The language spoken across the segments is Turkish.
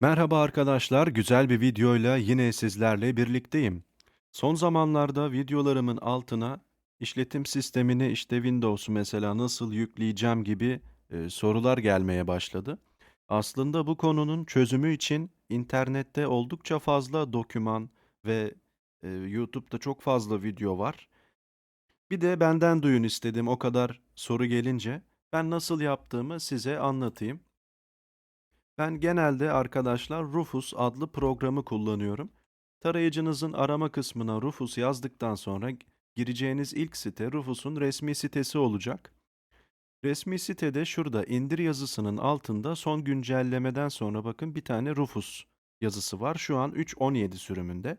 Merhaba arkadaşlar, güzel bir videoyla yine sizlerle birlikteyim. Son zamanlarda videolarımın altına işletim sistemini işte Windows'u mesela nasıl yükleyeceğim gibi e, sorular gelmeye başladı. Aslında bu konunun çözümü için internette oldukça fazla doküman ve e, YouTube'da çok fazla video var. Bir de benden duyun istedim o kadar soru gelince ben nasıl yaptığımı size anlatayım. Ben genelde arkadaşlar Rufus adlı programı kullanıyorum. Tarayıcınızın arama kısmına Rufus yazdıktan sonra gireceğiniz ilk site Rufus'un resmi sitesi olacak. Resmi sitede şurada indir yazısının altında son güncellemeden sonra bakın bir tane Rufus yazısı var. Şu an 3.17 sürümünde.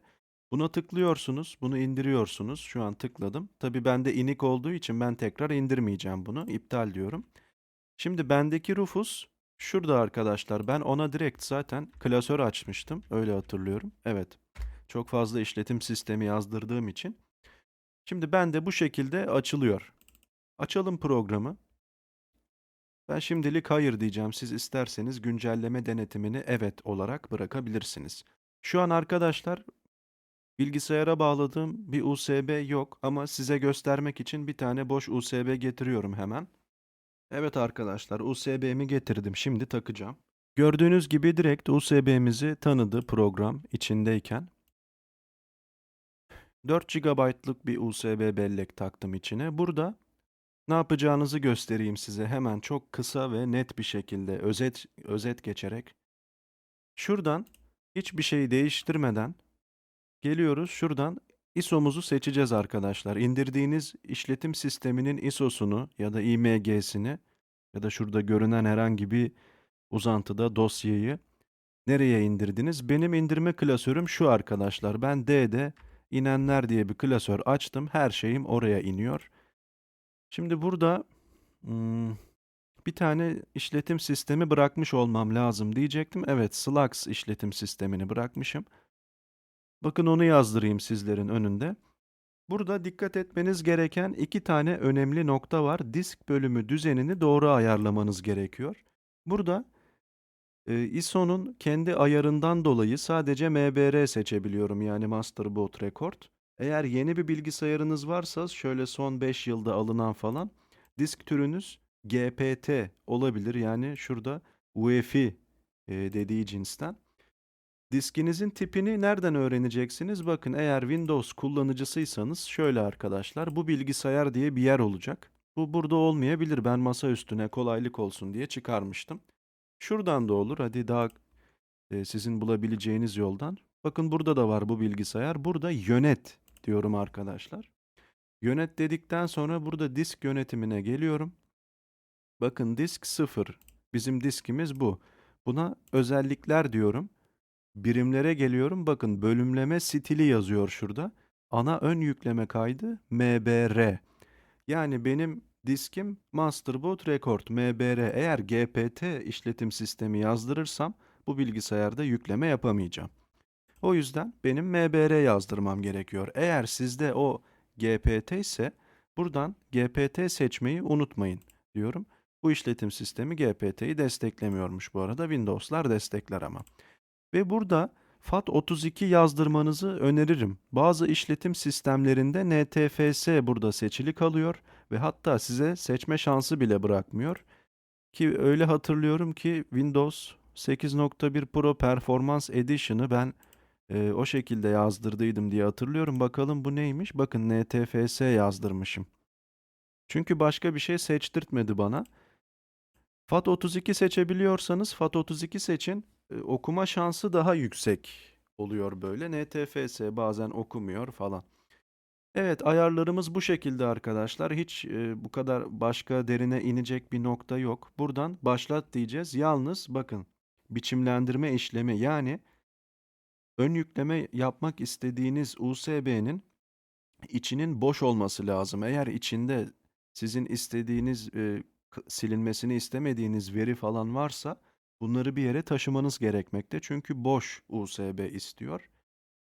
Buna tıklıyorsunuz, bunu indiriyorsunuz. Şu an tıkladım. Tabii bende inik olduğu için ben tekrar indirmeyeceğim bunu. İptal diyorum. Şimdi bendeki Rufus şurada arkadaşlar. Ben ona direkt zaten klasör açmıştım. Öyle hatırlıyorum. Evet. Çok fazla işletim sistemi yazdırdığım için. Şimdi bende bu şekilde açılıyor. Açalım programı. Ben şimdilik hayır diyeceğim. Siz isterseniz güncelleme denetimini evet olarak bırakabilirsiniz. Şu an arkadaşlar bilgisayara bağladığım bir USB yok ama size göstermek için bir tane boş USB getiriyorum hemen. Evet arkadaşlar USB'mi getirdim. Şimdi takacağım. Gördüğünüz gibi direkt USB'mizi tanıdı program içindeyken. 4 GB'lık bir USB bellek taktım içine. Burada ne yapacağınızı göstereyim size hemen çok kısa ve net bir şekilde özet özet geçerek. Şuradan hiçbir şeyi değiştirmeden geliyoruz. Şuradan ISO'muzu seçeceğiz arkadaşlar. İndirdiğiniz işletim sisteminin ISO'sunu ya da IMG'sini ya da şurada görünen herhangi bir uzantıda dosyayı nereye indirdiniz? Benim indirme klasörüm şu arkadaşlar. Ben D'de inenler diye bir klasör açtım. Her şeyim oraya iniyor. Şimdi burada hmm, bir tane işletim sistemi bırakmış olmam lazım diyecektim. Evet, Slux işletim sistemini bırakmışım. Bakın onu yazdırayım sizlerin önünde. Burada dikkat etmeniz gereken iki tane önemli nokta var. Disk bölümü düzenini doğru ayarlamanız gerekiyor. Burada e, ISO'nun kendi ayarından dolayı sadece MBR seçebiliyorum yani Master Boot Record. Eğer yeni bir bilgisayarınız varsa şöyle son 5 yılda alınan falan disk türünüz GPT olabilir. Yani şurada UEFI e, dediği cinsten. Diskinizin tipini nereden öğreneceksiniz? Bakın eğer Windows kullanıcısıysanız şöyle arkadaşlar bu bilgisayar diye bir yer olacak. Bu burada olmayabilir. Ben masa üstüne kolaylık olsun diye çıkarmıştım. Şuradan da olur. Hadi daha e, sizin bulabileceğiniz yoldan. Bakın burada da var bu bilgisayar. Burada yönet diyorum arkadaşlar. Yönet dedikten sonra burada disk yönetimine geliyorum. Bakın disk 0. Bizim diskimiz bu. Buna özellikler diyorum. Birimlere geliyorum. Bakın bölümleme stili yazıyor şurada. Ana ön yükleme kaydı MBR. Yani benim diskim Masterboard Record MBR. Eğer GPT işletim sistemi yazdırırsam bu bilgisayarda yükleme yapamayacağım. O yüzden benim MBR yazdırmam gerekiyor. Eğer sizde o GPT ise buradan GPT seçmeyi unutmayın diyorum. Bu işletim sistemi GPT'yi desteklemiyormuş bu arada. Windows'lar destekler ama. Ve burada FAT32 yazdırmanızı öneririm. Bazı işletim sistemlerinde NTFS burada seçili kalıyor ve hatta size seçme şansı bile bırakmıyor. Ki öyle hatırlıyorum ki Windows 8.1 Pro Performance Edition'ı ben e, o şekilde yazdırdıydım diye hatırlıyorum. Bakalım bu neymiş? Bakın NTFS yazdırmışım. Çünkü başka bir şey seçtirtmedi bana. FAT32 seçebiliyorsanız FAT32 seçin. Okuma şansı daha yüksek oluyor böyle. NTFS bazen okumuyor falan. Evet ayarlarımız bu şekilde arkadaşlar. Hiç e, bu kadar başka derine inecek bir nokta yok. Buradan başlat diyeceğiz. Yalnız bakın biçimlendirme işlemi yani ön yükleme yapmak istediğiniz USB'nin içinin boş olması lazım. Eğer içinde sizin istediğiniz e, silinmesini istemediğiniz veri falan varsa bunları bir yere taşımanız gerekmekte. Çünkü boş USB istiyor.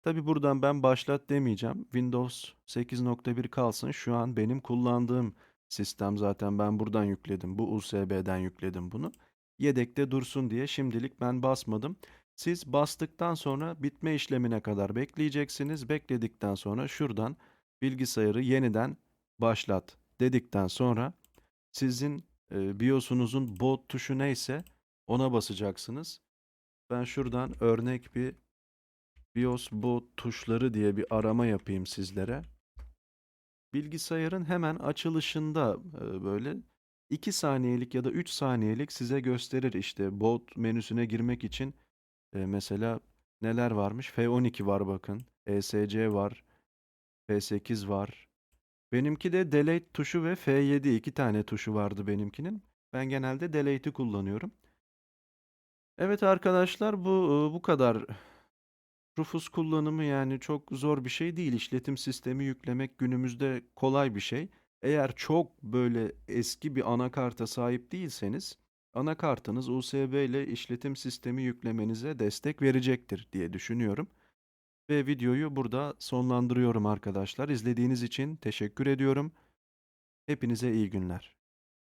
Tabi buradan ben başlat demeyeceğim. Windows 8.1 kalsın. Şu an benim kullandığım sistem zaten ben buradan yükledim. Bu USB'den yükledim bunu. Yedekte dursun diye şimdilik ben basmadım. Siz bastıktan sonra bitme işlemine kadar bekleyeceksiniz. Bekledikten sonra şuradan bilgisayarı yeniden başlat dedikten sonra sizin e, BIOS'unuzun boot tuşu neyse ona basacaksınız. Ben şuradan örnek bir BIOS boot tuşları diye bir arama yapayım sizlere. Bilgisayarın hemen açılışında e, böyle 2 saniyelik ya da 3 saniyelik size gösterir işte boot menüsüne girmek için e, mesela neler varmış? F12 var bakın. ESC var. F8 var. Benimki de delete tuşu ve F7 iki tane tuşu vardı benimkinin. Ben genelde delete'i kullanıyorum. Evet arkadaşlar bu bu kadar. Rufus kullanımı yani çok zor bir şey değil. İşletim sistemi yüklemek günümüzde kolay bir şey. Eğer çok böyle eski bir anakarta sahip değilseniz anakartınız USB ile işletim sistemi yüklemenize destek verecektir diye düşünüyorum. Ve videoyu burada sonlandırıyorum arkadaşlar. İzlediğiniz için teşekkür ediyorum. Hepinize iyi günler.